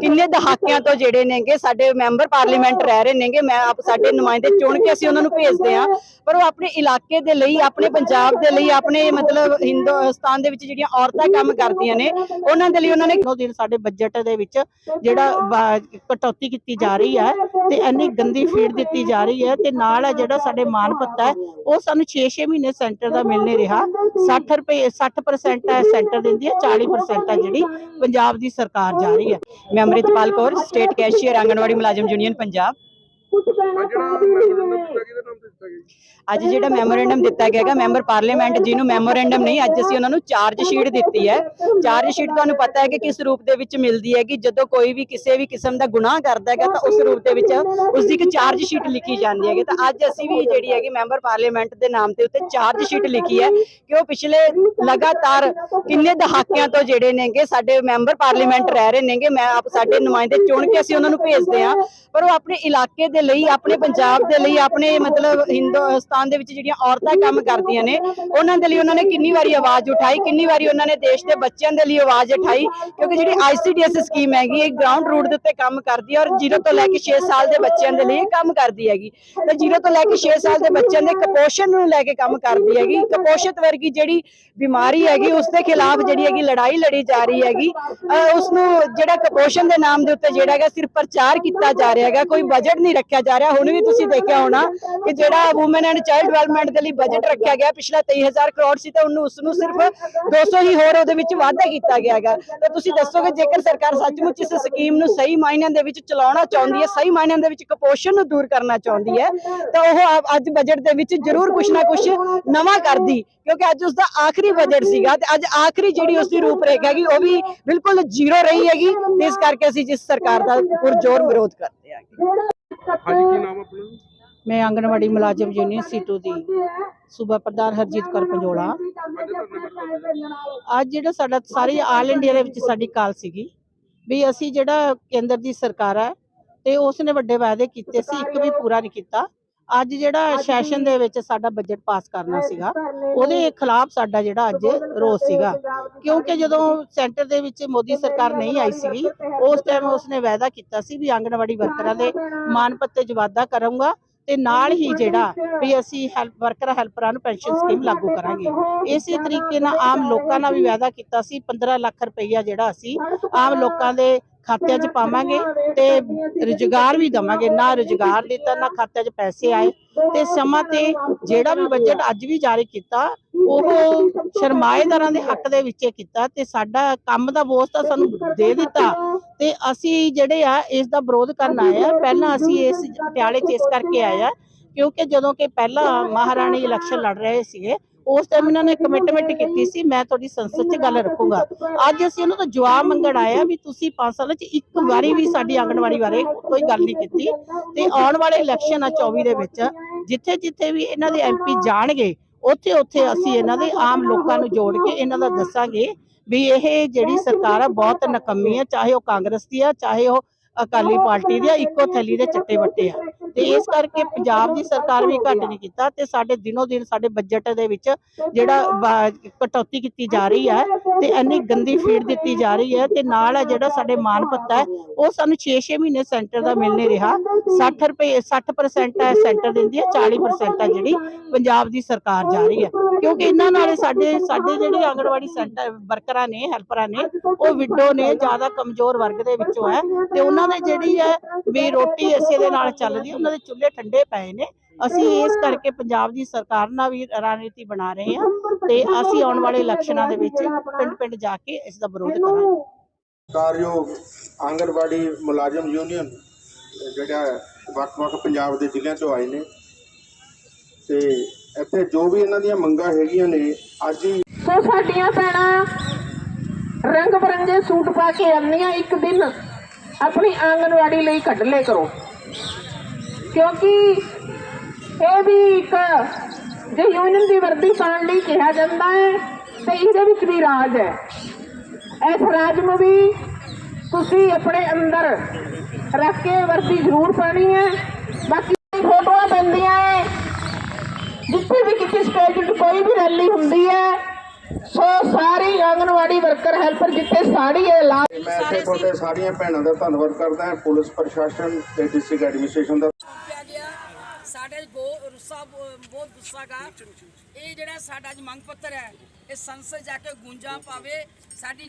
ਕਿੰਨੇ ਦਹਾਕਿਆਂ ਤੋਂ ਜਿਹੜੇ ਨੇਗੇ, ਸਾਡੇ ਮੈਂਬਰ ਪਾਰਲੀਮੈਂਟ ਰਹਿ ਰਹੇ ਨੇਗੇ, ਮੈਂ ਆਪ ਸਾਡੇ ਨੁਮਾਇੰਦੇ ਚੁਣ ਕੇ ਅਸੀਂ ਉਹਨਾਂ ਨੂੰ ਭੇਜਦੇ ਆ ਪਰ ਉਹ ਆਪਣੇ ਇਲਾਕੇ ਦੇ ਲਈ, ਆਪਣੇ ਪੰਜਾਬ ਦੇ ਲਈ, ਆਪਣੇ ਮਤਲਬ ਹਿੰਦੁਸਤਾਨ ਦੇ ਵਿੱਚ ਜਿਹੜੀਆਂ ਔਰਤਾਂ ਕੰਮ ਕਰਦੀਆਂ ਨੇ, ਉਹਨਾਂ ਦੇ ਲਈ ਉਹਨਾਂ ਨੇ ਸਾਡੇ ਬਜਟ ਦੇ ਵਿੱਚ ਜਿਹੜਾ ਕਟੌਤੀ ਕੀਤੀ ਜਾ ਰਹੀ ਹੈ ਤੇ ਇੰਨੀ ਗੰਦੀ ਫੀਡ ਦਿੱਤੀ ਜਾ ਰਹੀ ਹੈ ਤੇ ਨਾਲ ਹੈ ਜਿਹੜਾ ਸਾਡੇ ਮਾਨ ਭੱਤਾ ਹੈ, ਉਹ ਸਾਨੂੰ 6-6 ਮਹੀਨੇ ਸੈਂਟਰ ਦਾ ਮਿਲ ਨਹੀਂ ਰਿਹਾ। 60 ਰੁਪਏ 60% ਹੈ ਸੈਂਟਰ ਦਿੰਦੀ ਹੈ 40% ਹੈ ਜਿਹੜੀ ਪੰਜਾਬ ਦੀ ਸਰਕਾਰ ਜਾ ਰਹੀ ਹੈ। ਮੈਂ ਅੰਮ੍ਰਿਤਪਾਲ ਕੌਰ ਸਟੇਟ ਕੈਸ਼ੀਅਰ ਆਂਗਣਵਾੜੀ ਮੁਲਾਜ਼ਮ ਯੂਨੀਅਨ ਪੰਜਾਬ। ਅੱਜ ਜਿਹੜਾ ਮੈਮੋਰੈਂਡਮ ਦਿੱਤਾ ਗਿਆ ਹੈਗਾ ਮੈਂਬਰ ਪਾਰਲੀਮੈਂਟ ਜਿਹਨੂੰ ਮੈਮੋਰੈਂਡਮ ਨਹੀਂ ਅੱਜ ਅਸੀਂ ਉਹਨਾਂ ਨੂੰ ਚਾਰਜ ਸ਼ੀਟ ਦਿੱਤੀ ਹੈ। ਚਾਰਜ ਸ਼ੀਟ ਤੁਹਾਨੂੰ ਪਤਾ ਹੈ ਕਿ ਕਿਸ ਰੂਪ ਦੇ ਵਿੱਚ ਮਿਲਦੀ ਹੈ ਕਿ ਜਦੋਂ ਕੋਈ ਵੀ ਕਿਸੇ ਵੀ ਕਿਸਮ ਦਾ ਗੁਨਾਹ ਕਰਦਾ ਹੈਗਾ ਤਾਂ ਉਸ ਰੂਪ ਦੇ ਵਿੱਚ ਉਸ ਦੀ ਇੱਕ ਚਾਰਜ ਸ਼ੀਟ ਲਿਖੀ ਜਾਂਦੀ ਹੈਗੀ। ਤਾਂ ਅੱਜ ਅਸੀਂ ਵੀ ਜਿਹੜੀ ਹੈਗੀ ਮੈਂਬਰ ਪਾਰਲੀਮੈਂਟ ਦੇ ਨਾਮ ਤੇ ਉੱਤੇ ਚਾਰਜ ਸ਼ੀਟ ਲਿਖੀ ਹੈ ਕਿ ਉਹ ਪਿਛਲੇ ਲਗਾਤਾਰ ਕਿੰਨੇ ਦਹਾਕਿਆਂ ਤੋਂ ਜਿਹੜੇ ਨੇਗੇ ਸਾਡੇ ਮੈਂਬਰ ਪਾਰਲੀਮੈਂਟ ਰਹਿ ਰਹੇ ਨੇਗੇ। ਮੈਂ ਆਪ ਸਾਡੇ ਨੁਮਾਇੰਦੇ ਚੁਣ ਕੇ ਅਸੀਂ ਉਹਨਾਂ ਨੂੰ ਭੇਜਦੇ ਆ ਪਰ ਉਹ ਆਪਣੇ ਇਲਾਕੇ ਦੇ ਲਈ, ਆਪਣੇ ਪੰਜਾਬ ਦੇ ਲਈ, ਆਪਣੇ ਮਤਲਬ ਹਿੰਦੁਸਤਾਨ ਦੇ ਵਿੱਚ ਜਿਹੜੀਆਂ ਔਰਤਾਂ ਕੰਮ ਕਰਦੀਆਂ ਨੇ, ਉਹਨਾਂ ਦੇ ਲਈ ਉਹਨਾਂ ਨੇ ਕਿੰਨੀ ਵਾਰੀ ਆਵਾਜ਼ ਉਠਾਈ, ਕਿੰਨੀ ਵਾਰੀ ਉਹਨਾਂ ਨੇ ਦੇਸ਼ ਦੇ ਬੱਚਿਆਂ ਦੇ ਲਈ ਆਵਾਜ਼ ਉਠਾਈ, ਕਿਉਂਕਿ ਜਿਹੜੀ ਆਈਸੀਡੀਐਸ ਸਕੀਮ ਹੈਗੀ, ਇਹ ਗਰਾਊਂਡ ਰੂਟ ਦੇ ਉੱਤੇ ਕੰਮ ਕਰਦੀ ਹੈ ਔਰ 0 ਤੋਂ ਲੈ ਕੇ 6 ਸਾਲ ਦੇ ਬੱਚਿਆਂ ਦੇ ਲਈ ਕੰਮ ਕਰਦੀ ਹੈਗੀ। ਤੇ 0 ਤੋਂ ਲੈ ਕੇ 6 ਸਾਲ ਦੇ ਬੱਚਿਆਂ ਦੇ ਕੁਪੋਸ਼ਣ ਨੂੰ ਲੈ ਕੇ ਕੰਮ ਕਰਦੀ ਹੈਗੀ। ਕੁਪੋਸ਼ਿਤ ਵਰਗੀ ਜਿਹੜੀ ਬਿਮਾਰੀ ਹੈਗੀ, ਉਸ ਦੇ ਖਿਲਾਫ ਜਿਹੜੀ ਹੈਗੀ ਲੜਾਈ ਲੜੀ ਜਾ ਰਹੀ ਹੈਗੀ, ਅਹ ਉਸ ਨੂੰ ਜਿਹੜਾ ਕੁਪੋਸ਼ਣ ਦੇ ਨਾਮ ਦੇ ਉੱਤੇ ਜਿਹੜਾ ਹੈਗਾ ਸਿਰਫ ਪ੍ਰਚਾਰ ਕੀਤਾ ਜਾ ਰਿਹਾ ਹੈਗਾ, ਕੋਈ ਬਜਟ ਨਹੀਂ ਰੱਖਿਆ ਜਾ ਰਿਹਾ। ਹੁਣ ਵੀ ਤੁਸੀਂ ਦੇਖਿਆ ਹੋਣਾ ਕਿ ਜਿਹੜਾ ਔਮਨ ਐਂਡ ਚਾਈਲਡ ਡਿਵੈਲਪਮੈਂਟ ਦੇ ਲਈ ਬਜਟ ਰੱਖਿਆ ਗਿਆ, ਪਿਛਲਾ 23000 ਕਰੋੜ ਸੀ ਤੇ ਉਹਨੂੰ ਉਸ ਨੂੰ ਸਿਰਫ 200 ਹੀ ਹੋਰ ਉਹਦੇ ਵਿੱਚ ਵਾਧਾ ਕੀਤਾ ਗਿਆ ਹੈਗਾ। ਤਾਂ ਤੁਸੀਂ ਦੱਸੋਗੇ ਜੇਕਰ ਸਰਕਾਰ ਸੱਚਮੁੱਚ ਇਸ ਸਕੀਮ ਨੂੰ ਸਹੀ ਮਾਇਨਿਆਂ ਦੇ ਵਿੱਚ ਚਲਾਉਣਾ ਚਾਹੁੰਦੀ ਹੈ, ਸਹੀ ਮਾਇਨਿਆਂ ਦੇ ਵਿੱਚ ਕੁਪੋਸ਼ਣ ਨੂੰ ਦੂਰ ਕਰਨਾ ਚਾਹੁੰਦੀ ਹੈ, ਤਾਂ ਉਹ ਅੱਜ ਬਜਟ ਦੇ ਵਿੱਚ ਜ਼ਰੂਰ ਕੁਝ ਨਾ ਕੁਝ ਨਵਾਂ ਕਰਦੀ, ਕਿਉਂਕਿ ਅੱਜ ਉਸ ਦਾ ਆਖਰੀ ਬਜਟ ਸੀਗਾ ਤੇ ਅੱਜ ਆਖਰੀ ਜਿਹੜੀ ਉਸ ਦੀ ਰੂਪਰੇਖਾ ਹੈਗੀ, ਉਹ ਵੀ ਬਿਲਕੁਲ ਜ਼ੀਰੋ ਰਹੀ ਹੈਗੀ ਇਸ ਕਰਕੇ ਅਸੀਂ ਜਿਸ ਸਰਕਾਰ ਦਾ ਪੁਰਜ਼ੋਰ ਵਿਰੋਧ ਕਰਦੇ ਹਾਂ। ਹਾਂਜੀ, ਕੀ ਨਾਮ ਆਪਣਾ? ਮੈਂ ਆਂਗਣਵਾੜੀ ਮੁਲਾਜ਼ਮ ਯੂਨੀਅਨ ਸੀਟੂ ਦੀ। ਸੂਬਾ ਪ੍ਰਧਾਨ ਹਰਜੀਤ ਕੌਰ ਪੰਜੋਲਾ। ਅੱਜ ਜਿਹੜਾ ਸਾਡਾ ਸਾਰੀ ਆਲ ਇੰਡੀਆ ਦੇ ਵਿੱਚ ਸਾਡੀ ਕਾਲ ਸੀਗੀ, ਵੀ ਅਸੀਂ ਜਿਹੜਾ ਕੇਂਦਰ ਦੀ ਸਰਕਾਰ ਹੈ ਤੇ ਉਸ ਨੇ ਵੱਡੇ ਵਾਅਦੇ ਕੀਤੇ ਸੀ, ਇੱਕ ਵੀ ਪੂਰਾ ਨਹੀਂ ਕੀਤਾ। ਅੱਜ ਜਿਹੜਾ ਸੈਸ਼ਨ ਦੇ ਵਿੱਚ ਸਾਡਾ ਬਜਟ ਪਾਸ ਕਰਨਾ ਸੀਗਾ ਉਹਦੇ ਖਿਲਾਫ ਸਾਡਾ ਜਿਹੜਾ ਅੱਜ ਰੋਸ ਸੀਗਾ। ਕਿਉਂਕਿ ਜਦੋਂ ਸੈਂਟਰ ਦੇ ਵਿੱਚ ਮੋਦੀ ਸਰਕਾਰ ਨਹੀਂ ਆਈ ਸੀਗੀ ਉਸ ਟਾਈਮ ਉਸਨੇ ਵਾਅਦਾ ਕੀਤਾ ਸੀ ਵੀ ਆਂਗਣਵਾੜੀ ਵਰਕਰਾਂ ਦੇ ਮਾਨ ਭੱਤੇ 'ਚ ਵਾਧਾ ਕਰੂੰਗਾ ਤੇ ਨਾਲ ਹੀ ਜਿਹੜਾ ਵੀ ਅਸੀਂ ਹੈਲਪ ਵਰਕਰ ਹੈਲਪਰਾਂ ਨੂੰ ਪੈਨਸ਼ਨ ਸਕੀਮ ਲਾਗੂ ਕਰਾਂਗੇ। ਇਸੇ ਤਰੀਕੇ ਨਾਲ ਆਮ ਲੋਕਾਂ ਨਾਲ ਵੀ ਵਾਅਦਾ ਕੀਤਾ ਸੀ 15 ਲੱਖ ਰੁਪਈਆ ਜਿਹੜਾ ਅਸੀਂ ਆਮ ਲੋਕਾਂ ਦੇ ਖਾਤਿਆਂ 'ਚ ਪਾਵਾਂਗੇ ਤੇ ਰੁਜ਼ਗਾਰ ਵੀ ਦਵਾਂਗੇ। ਨਾ ਰੁਜ਼ਗਾਰ ਦਿੱਤਾ ਨਾ ਖਾਤਿਆਂ 'ਚ ਪੈਸੇ ਆਏ ਤੇ ਸਮਾਂ ਤੇ ਜਿਹੜਾ ਵੀ ਬਜਟ ਅੱਜ ਵੀ ਜਾਰੀ ਕੀਤਾ ਉਹ ਸਰਮਾਏਦਾਰਾਂ ਦੇ ਹੱਕ ਦੇ ਵਿੱਚ ਕੀਤਾ ਤੇ ਸਾਡਾ ਕੰਮ ਦਾ ਬੋਝ ਤਾਂ ਸਾਨੂੰ ਦੇ ਦਿੱਤਾ। ਤੇ ਅਸੀਂ ਜਿਹੜੇ ਆ ਇਸ ਦਾ ਵਿਰੋਧ ਕਰਨ ਆਏ ਆ। ਪਹਿਲਾਂ ਅਸੀਂ ਇਸ ਪਟਿਆਲੇ 'ਚ ਇਸ ਕਰਕੇ ਆਏ ਆ ਕਿਉਂਕਿ ਜਦੋਂ ਕਿ ਪਹਿਲਾਂ ਮਹਾਰਾਣੀ ਇਲੈਕਸ਼ਨ ਲੜ ਰਹੇ ਸੀਗੇ ਉਸ ਟਾਈਮ ਇਹਨਾਂ ਨੇ ਕਮਿਟਮੈਂਟ ਕੀਤੀ ਸੀ ਮੈਂ ਤੁਹਾਡੀ ਸੰਸਦ 'ਚ ਗੱਲ ਰੱਖੂੰਗਾ। ਅੱਜ ਅਸੀਂ ਉਹਨਾਂ ਤੋਂ ਜਵਾਬ ਮੰਗਣ ਆਏ ਆ ਵੀ ਤੁਸੀਂ 5 ਸਾਲਾਂ 'ਚ ਇੱਕ ਵਾਰੀ ਵੀ ਸਾਡੀ ਆਂਗਣਵਾੜੀ ਬਾਰੇ ਕੋਈ ਗੱਲ ਨਹੀਂ ਕੀਤੀ। ਤੇ ਆਉਣ ਵਾਲੇ ਇਲੈਕਸ਼ਨ ਆ 24 ਦੇ ਵਿੱਚ ਜਿੱਥੇ ਜਿੱਥੇ ਵੀ ਇਹਨਾਂ ਦੇ ਐਮਪੀ ਜਾਣਗੇ ਉੱਥੇ ਉੱਥੇ ਅਸੀਂ ਇਹਨਾਂ ਦੇ ਆਮ ਲੋਕਾਂ ਨੂੰ ਜੋੜ ਕੇ ਇਹਨਾਂ ਦਾ ਦੱਸਾਂਗੇ ਵੀ ਇਹ ਜਿਹੜੀ ਸਰਕਾਰ ਆ ਬਹੁਤ ਨਕੰਮੀ ਆ ਚਾਹੇ ਉਹ ਕਾਂਗਰਸ ਦੀ ਆ ਚਾਹੇ ਉਹ ਅਕਾਲੀ ਪਾਰਟੀ ਦੀ ਆ ਇੱਕੋ ਥੈਲੀ ਦੇ ਚੱਟੇ ਵੱਟੇ ਆ। ਤੇ ਇਸ ਕਰਕੇ ਪੰਜਾਬ ਦੀ ਸਰਕਾਰ ਵੀ ਘੱਟ ਨਹੀਂ ਕੀਤਾ ਤੇ ਸਾਡੇ ਦਿਨੋ ਦਿਨ ਸਾਡੇ ਬਜਟ ਦੇ ਵਿੱਚ ਜਿਹੜਾ ਕਟੌਤੀ ਕੀਤੀ ਜਾ ਰਹੀ ਹੈ ਤੇ ਇੰਨੀ ਗੰਦੀ ਫੀਡ ਦਿੱਤੀ ਜਾ ਰਹੀ ਹੈ ਤੇ ਨਾਲ ਹੈ ਜਿਹੜਾ ਸਾਡੇ ਮਾਨ ਪੱਤਾ ਹੈ, ਉਹ ਸਾਨੂੰ 6-6 ਮਹੀਨੇ ਸੈਂਟਰ ਦਾ ਮਿਲ ਨਹੀਂ ਰਿਹਾ 60 ਰੁਪਏ 60% ਹੈ ਸੈਂਟਰ ਦਿੰਦੀ ਹੈ 40% ਹੈ ਜਿਹੜੀ ਪੰਜਾਬ ਦੀ ਸਰਕਾਰ ਜਾ ਰਹੀ ਹੈ। ਕਿਉਂਕਿ ਇਹਨਾਂ ਨਾਲ ਸਾਡੇ ਸਾਡੇ ਜਿਹੜੇ ਆਂਗਣਵਾੜੀ ਸੈਂਟਰ ਵਰਕਰਾਂ ਨੇ, ਹੈਲਪਰਾਂ ਨੇ, ਉਹ ਵਿਡੋ ਨੇ, ਜ਼ਿਆਦਾ ਕਮਜ਼ੋਰ ਵਰਗ ਦੇ ਵਿੱਚੋਂ ਹੈ। ਤੇ ਉਹਨਾਂ ਦੇ ਜਿਹੜੀ ਹੈ, ਵੀ ਰੋਟੀ ਇਸੇ ਦੇ ਨਾਲ ਚੱਲਦੀ ਉਹਨਾਂ ਦੇ ਚੁੱਲ੍ਹੇ ਠੰਡੇ ਪਏ ਨੇ। ਅਸੀਂ ਇਸ ਕਰਕੇ ਪੰਜਾਬ ਦੀ ਸਰਕਾਰ ਨਾਲ ਵੀ ਰਣਨੀਤੀ ਬਣਾ ਰਹੇ ਹਾਂ ਤੇ ਅਸੀਂ ਆਉਣ ਵਾਲੇ ਇਲੈਕਸ਼ਨਾਂ ਦੇ ਵਿੱਚ ਪਿੰਡ ਪਿੰਡ ਜਾ ਕੇ ਇਸ ਦਾ ਵਿਰੋਧ ਕਰਾਂਗੇ। ਕਾਰਯੋਗ ਆਂਗਨਵਾੜੀ ਮੁਲਾਜ਼ਮ ਯੂਨੀਅਨ ਜਿਹੜਾ ਵੱਖ-ਵੱਖ ਪੰਜਾਬ ਦੇ ਜ਼ਿਲ੍ਹਿਆਂ ਤੋਂ ਆਏ ਨੇ। ਤੇ ਇੱਥੇ ਜੋ ਵੀ ਇਹਨਾਂ ਦੀਆਂ ਮੰਗਾਂ ਹੈਗੀਆਂ ਨੇ, ਅੱਜ ਹੀ ਸੋ ਸਾਡੀਆਂ ਭੈਣਾਂ ਰੰਗ ਬਰੰਗੇ ਸੂਟ ਪਾ ਕੇ ਆਉਂਦੀਆਂ ਇੱਕ ਦਿਨ। ਆਪਣੀ ਆਂਗਨਵਾੜੀ ਲਈ ਕੱਢ ਲੈ ਕਰੋ। ਕਿਉਂਕਿ ਇਹ ਵੀ ਇੱਕ ਜੇ ਯੂਨੀਅਨ ਦੀ ਵਰਦੀ ਪਾਉਣ ਲਈ ਕਿਹਾ ਜਾਂਦਾ ਹੈ, ਤੇ ਇਹਦੇ ਵਿੱਚ ਵੀ ਰਾਜ ਹੈ। ਇਸ ਰਾਜ ਨੂੰ ਵੀ ਤੁਸੀਂ ਆਪਣੇ ਅੰਦਰ ਰੱਖ ਕੇ ਵਰਦੀ ਜ਼ਰੂਰ ਪਾਣੀ ਹੈ। ਬਾਕੀ ਫੋਟੋਆਂ ਪੈਂਦੀਆਂ ਹੈ ਜਿੱਥੇ ਵੀ ਕਿਸੇ ਸਟੇਜ 'ਤੇ ਕੋਈ ਵੀ ਰੈਲੀ ਹੁੰਦੀ ਹੈ ਸੋ ਸਾਰੀ ਆਂਗਨਵਾੜੀ ਵਰਕਰ ਹੈਲਪਰ ਜਿੱਥੇ ਸਾੜੀ ਹੈ ਲਾ ਮੈਂ ਇੱਥੇ ਤੁਹਾਡੇ ਸਾਰੀਆਂ ਭੈਣਾਂ ਦਾ ਧੰਨਵਾਦ ਕਰਦਾ ਹਾਂ ਪੁਲਿਸ ਪ੍ਰਸ਼ਾਸਨ ਤੇ ਡਿਸਟ੍ਰਿਕਟ ਐਡਮਿਨਿਸਟ੍ਰੇਸ਼ਨ ਦਾ। ਸਾਡੇ ਬਹੁਤ ਗੁੱਸਾ ਗਾ। ਇਹ ਜਿਹੜਾ ਸਾਡਾ ਅੱਜ ਮੰਗ ਪੱਤਰ ਹੈ ਇਹ ਸੰਸਦ ਜਾ ਕੇ ਗੂੰਜਾਂ ਪਾਵੇ ਸਾਡੀ